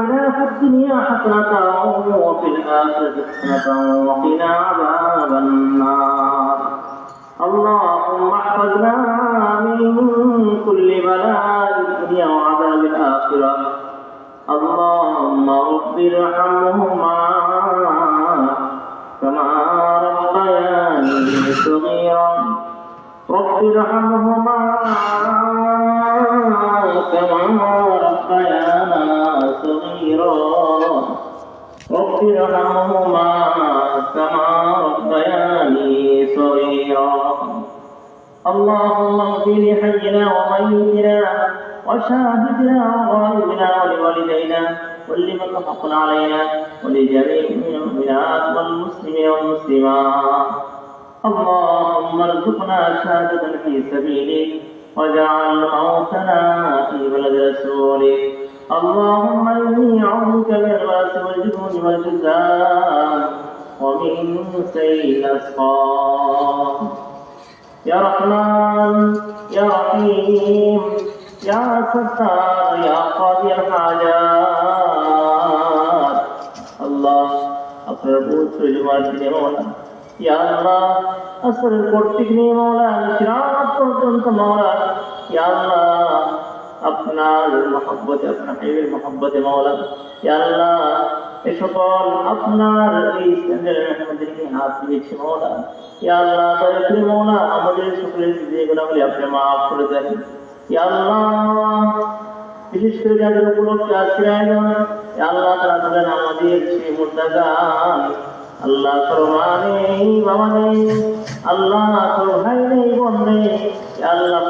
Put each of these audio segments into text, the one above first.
آتنا في الدنيا حسنة وفي الآخرة حسنة وقنا عذاب النار. اللهم احفظنا من كل بلاء الدنيا وعذاب الآخرة. اللهم رب ارحمهما كما ربياني صغيرا. رب ارحمهما رب ارحمهما كما ربياني صغيرا. اللهم اغفر لحينا وميتنا وشاهدنا وغائبنا ولوالدينا ولمن حق علينا ولجميع المؤمنات والمسلمين والمسلمات. اللهم ارزقنا شهادة في سبيلك واجعل موتنا في بلد رسولك. اللهم اني اعوذ بك من الباس والجنون والجزام ومن سيء الاسقام يا رحمن يا رحيم يا ستار يا قاضي الحاجات الله আপনার পবিত্র জুমার দিনে মৌলা ইয়া আল্লাহ আসরের কর্তৃক নিয়ে মৌলা সিরাত পর্যন্ত মৌলা ইয়া আল্লাহ আপনার মহব্বতে, আপনার হাবিবের মহব্বতে ইয়া আল্লাহ, এ সকল আপনার এই আমাদেরকে হাত দিয়েছে ইয়া আল্লাহ আমাদের সকলের যে গুণাগুলি আপনি মাফ করে দেন। আল্লাহ, বিশেষ করে যাদের উপলক্ষে আল্লাহ, তারা আমাদের সেই মুর্দাগান আল্লাহ তোর মা নেই বাবা নেই আল্লাহ তোর ভাই নেই বোন নেই আল্লাহ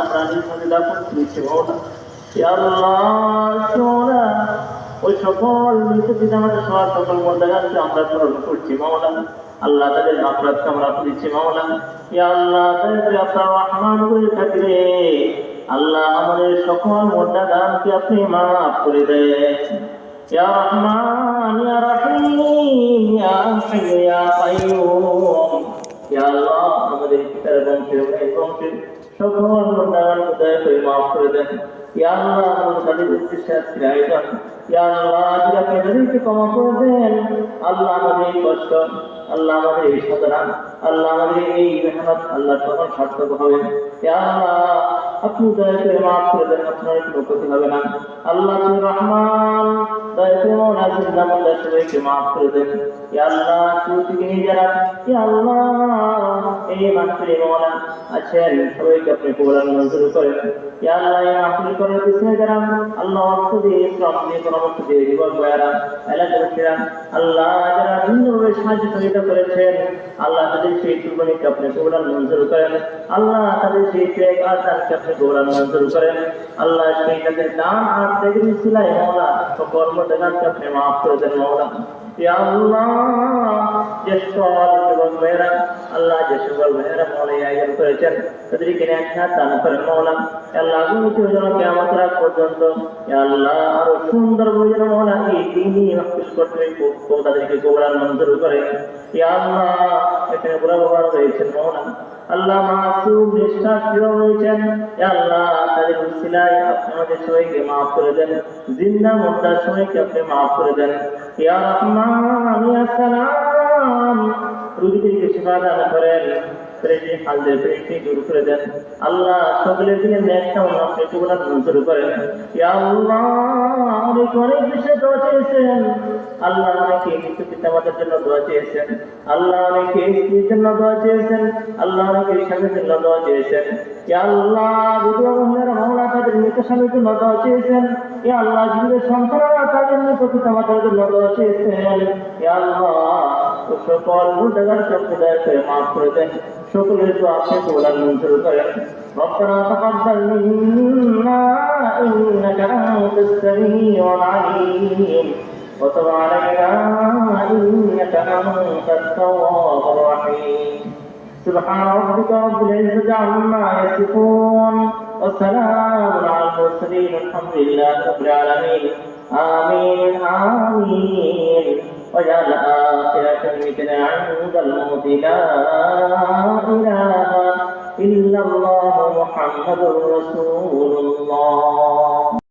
আমরা নিজ মধ্যে আল্লাহ ওই সকল আমাদের সকল মুর্দাগানকে আমরা আল্লাহ ইয়া আল্লাহ করে আল্লাহ আমাদের সকল আপনি মাফ করে দেন। ইয়া রহমান ইয়া রহিম ইয়া হাইয়্যু ইয়া আল্লাহ, আমাদের পিতার বংশের ভাই বংশের সকল দানকে দয়া করে মাফ করে দেন। ইয়া আল্লাহ, আমাদের আল্লাহ আমাদের এই কষ্ট, আল্লাহ আমাদের এই সাধনা। আল্লাহ আমাদের যারা সাহায্য করেছেন আল্লাহ সেই কুরবানিকে আপনি কবুলান মঞ্জুর করেন। আল্লাহ তাদের সেই ত্যাগ আর দানকে আপনি কবুলান মঞ্জুর করেন। আল্লাহ সেই তাদের দান আর ত্যাগের সিলাই মৌলা সকল মোটাকে আপনি মাফ করে দেন মৌলা আল্লাহ আল্লাহ দেন জিন্দা মুর্দার সবাইকে আপনি মাফ করে দেন। ইয়া রহমান ইয়া সালাম রুগীদেরকে সেবা দান করেন। প্রেমী হালদের প্রেমকে দূর করে দেন, আল্লাহ সকলের দিকে ন্যাকটা আপনি কবুলাত মঞ্জুর করেন। আল্লাহ, অনেক বিষয়ে দোয়া চেয়েছেন। আল্লাহ অনেকে মৃত্যু পিতামাতার জন্য দোয়া চেয়েছেন। আল্লাহ অনেকে স্ত্রীর জন্য দোয়া চেয়েছেন। আল্লাহ অনেকে স্বামীর জন্য দোয়া চেয়েছেন। সকল সকলের তো আপনি কোরআন মঞ্জুর করেন ربنا تقبل منا إنك أنت السميع العليم وتب علينا إنك أنت التواب الرحيم سبحان ربك رب العزة عما يصفون وسلام على المرسلين الحمد لله رب العالمين آمين آمين وجعل آخر كلمتنا عند الموت لا إله إلا الله محمد رسول الله